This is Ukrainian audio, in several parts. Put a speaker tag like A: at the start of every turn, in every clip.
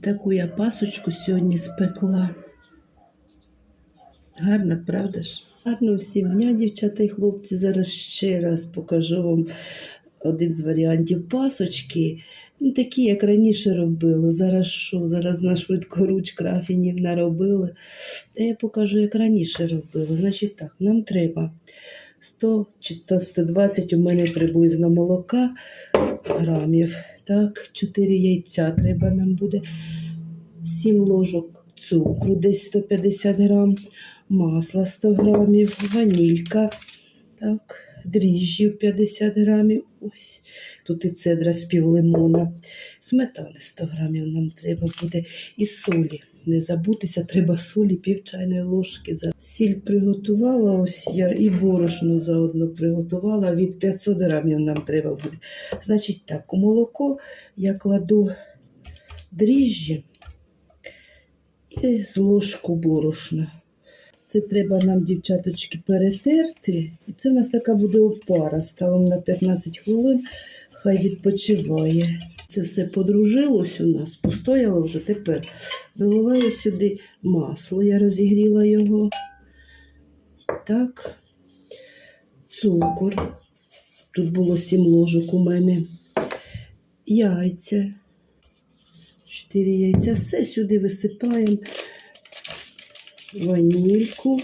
A: таку я пасочку сьогодні спекла. Гарна, правда ж? Гарно всім дня, дівчата і хлопці. Зараз ще раз покажу вам один з варіантів пасочки. Ну, такі, як раніше робили. Зараз що? Зараз на швидкоруч крафінів наробили. Та я покажу, як раніше робили. Значить так, нам треба 100 чи 120 у мене приблизно молока грамів. Так, 4 яйця треба нам буде. 7 ложок цукру, десь 150 грам, масла 100 грамів, ванілька, так, дріжджів 50 грамів. Ось тут і цедра з пів лимона. Сметани 100 грамів нам треба буде. І солі. Не забутися, треба солі пів чайної ложки. Сіль приготувала ось я і борошно заодно приготувала. Від 500 грамів нам треба буде. Значить так, у молоко я кладу дріжджі і з ложку борошна. Це треба нам, дівчаточки, перетерти. І це в нас така буде опара. Ставимо на 15 хвилин, хай відпочиває. Це все подружилось у нас, постояло вже тепер. Виливаю сюди масло, я розігріла його. Так, цукор. Тут було 7 ложок у мене. Яйця. 4 яйця. Все сюди висипаємо. Ванільку.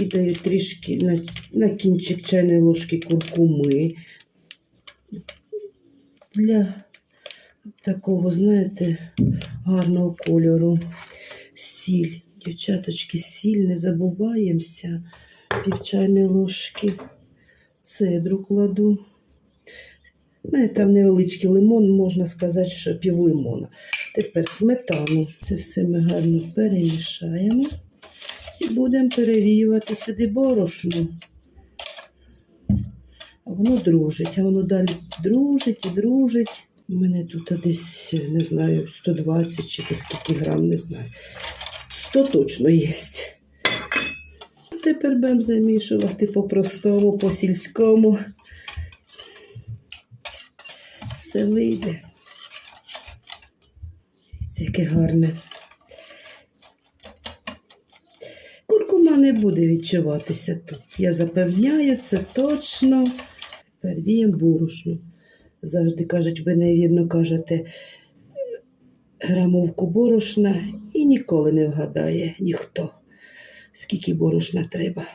A: Кидаю трішки на, на кінчик чайної ложки куркуми. Для такого, знаєте, гарного кольору. Сіль. Дівчаточки, сіль, не забуваємося. Пів чайної ложки цедру кладу. У мене там невеличкий лимон, можна сказати, що пів лимона. Тепер сметану. Це все ми гарно перемішаємо і будемо перевіювати сюди борошно. Воно дружить, а воно далі дружить і дружить. У мене тут десь, не знаю, 120 чи по скільки грам, не знаю. 100 точно є. Тепер будемо замішувати по-простому, по-сільському. Все вийде. Це яке гарне. Не буде відчуватися тут. Я запевняю, це точно. Тепер віємо борошно. Завжди кажуть, ви невірно кажете грамовку борошна і ніколи не вгадає ніхто, скільки борошна треба.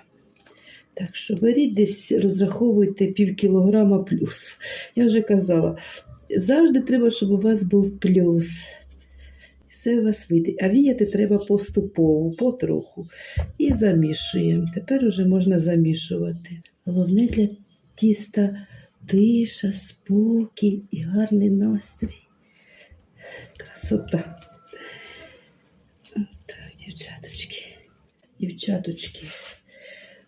A: Так що беріть десь, розраховуйте пів кілограма плюс. Я вже казала, завжди треба, щоб у вас був плюс. Все у вас вийде. А віяти треба поступово, потроху. І замішуємо. Тепер уже можна замішувати. Головне для тіста тиша, спокій і гарний настрій. Красота. Так, дівчаточки. Дівчаточки,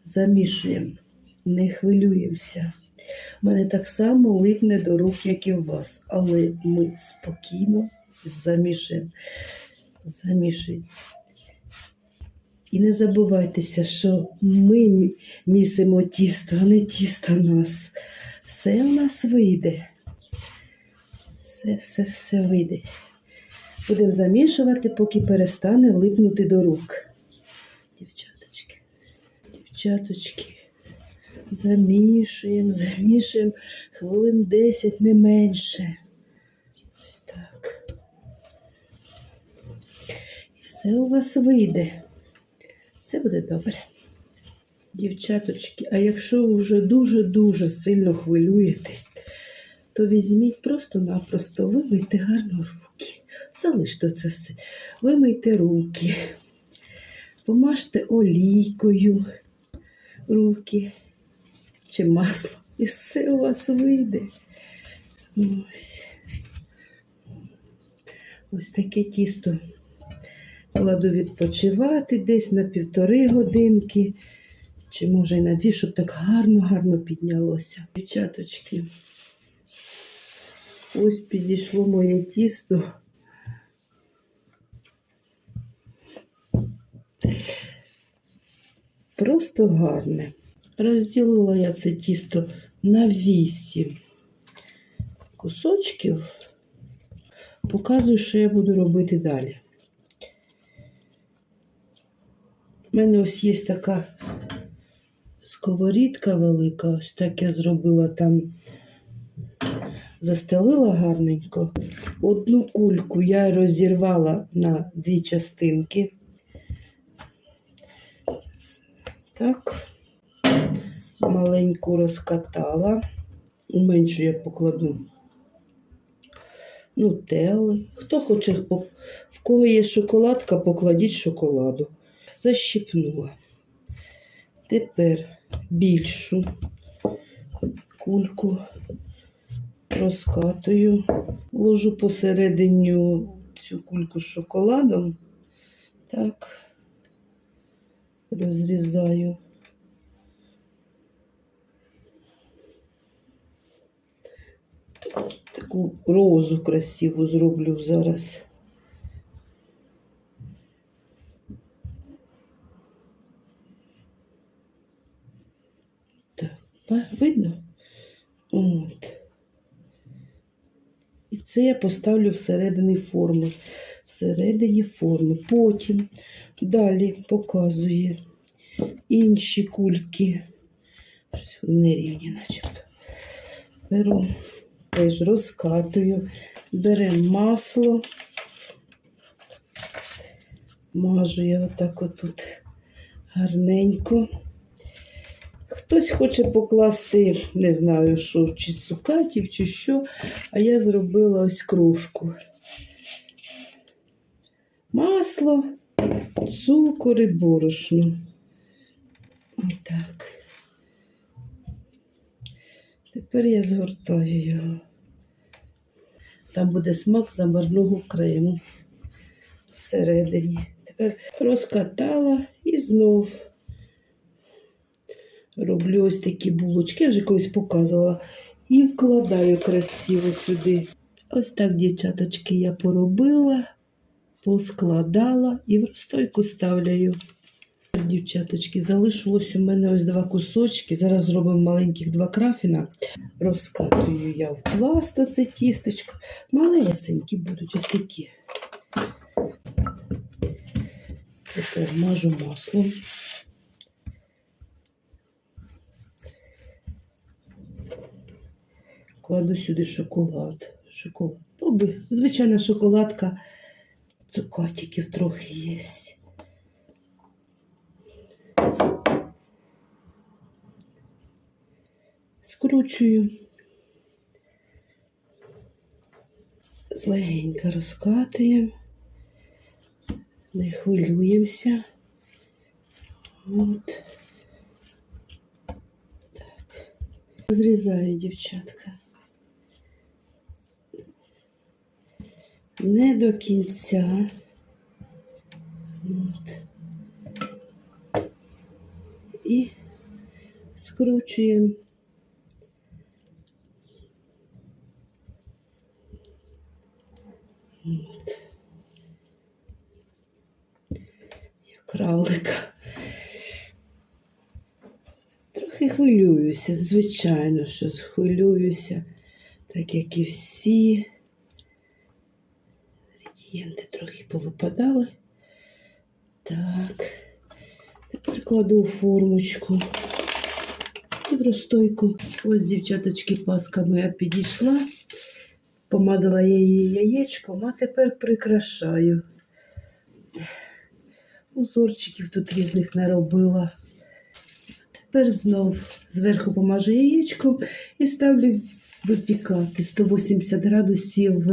A: замішуємо, не хвилюємося. У мене так само липне до рук, як і у вас, але ми спокійно замішуємо. Замішуємо. І не забувайтеся, що ми місимо тісто, а не тісто нас. Все у нас вийде. Все, все, все вийде. Будемо замішувати, поки перестане липнути до рук. Дівчаточки, дівчаточки, замішуємо, замішуємо хвилин 10, не менше. Ось так. І все у вас вийде. Все буде добре. Дівчаточки, а якщо ви вже дуже-дуже сильно хвилюєтесь, то візьміть просто-напросто, вимийте гарно руки. Залиште це все. Вимийте руки, помажте олійкою руки чи маслом. І все у вас вийде. Ось. Ось таке тісто. Кладу відпочивати десь на півтори годинки, чи може й на дві, щоб так гарно-гарно піднялося. Дівчаточки, ось підійшло моє тісто. Просто гарне. Розділила я це тісто на вісім кусочків. Показую, що я буду робити далі. У мене ось є така сковорідка велика, ось так я зробила там, застелила гарненько. Одну кульку я розірвала на дві частинки. Так, маленьку розкатала. У меншу я покладу нутелли. Хто хоче, в кого є шоколадка, покладіть шоколаду. Защіпнула. Тепер більшу кульку розкатую, ложу посередині цю кульку з шоколадом. Так, розрізаю. Таку розу красиву зроблю зараз. Так, ба- видно? От. І це я поставлю всередині форми. Всередині форми. Потім далі показує інші кульки. Щось вони нерівні, начебто. Беру, теж розкатую, беремо масло. Мажу я отак отут гарненько. Хтось хоче покласти, не знаю, що, чи цукатів, чи що, а я зробила ось кружку. Масло, цукор і борошно. Отак. Тепер я згортаю його. Там буде смак замарного крему всередині. Тепер розкатала і знов роблю ось такі булочки, я вже колись показувала, і вкладаю красиво сюди. Ось так, дівчаточки, я поробила, поскладала і в розстойку ставляю. Дівчаточки, залишилось у мене ось два кусочки. Зараз зробимо маленьких два крафіна. Розкатую я в пласт оце тістечко. Малесенькі будуть ось такі. Тепер мажу маслом. Кладу сюди шоколад. Шоколад. Оби, звичайна шоколадка. Цукатиків трохи є. Скручую. Злегенько розкатуємо. Не хвилюємося. От. Так. Зрізаю, дівчатка. Не до кінця. От. І скручуємо. От. Як равлика. Трохи хвилююся, звичайно, що хвилююся, так як і всі. Інгредієнти трохи повипадали. Так. Тепер кладу формочку і в розстойку. Ось, дівчаточки, паска моя підійшла. Помазала я її яєчком, а тепер прикрашаю. Узорчиків тут різних наробила. Тепер знов зверху помажу яєчком і ставлю випікати 180 градусів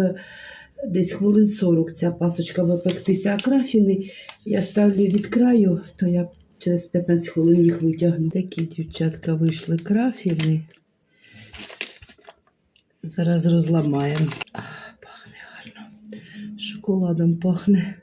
A: десь хвилин 40 ця пасочка випектися, а крафіни я ставлю від краю, то я через 15 хвилин їх витягну. Такі дівчатка вийшли крафіни. Зараз розламаємо. А, пахне гарно. Шоколадом пахне.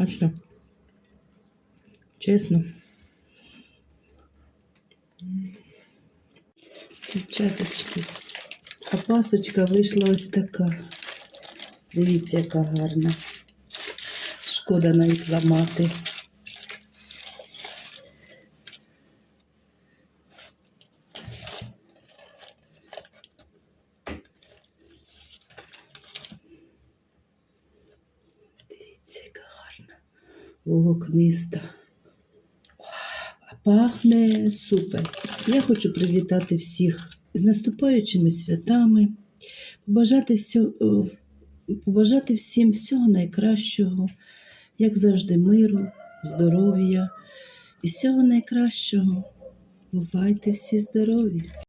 A: Смачно. Чесно. Дівчаточки, А пасочка вийшла ось така. Дивіться, яка гарна. Шкода навіть ламати. Дивіться, яка гарна. Волокниста. Пахне супер. Я хочу привітати всіх з наступаючими святами, побажати, всього, побажати всім всього найкращого, як завжди, миру, здоров'я і всього найкращого. Бувайте всі здорові!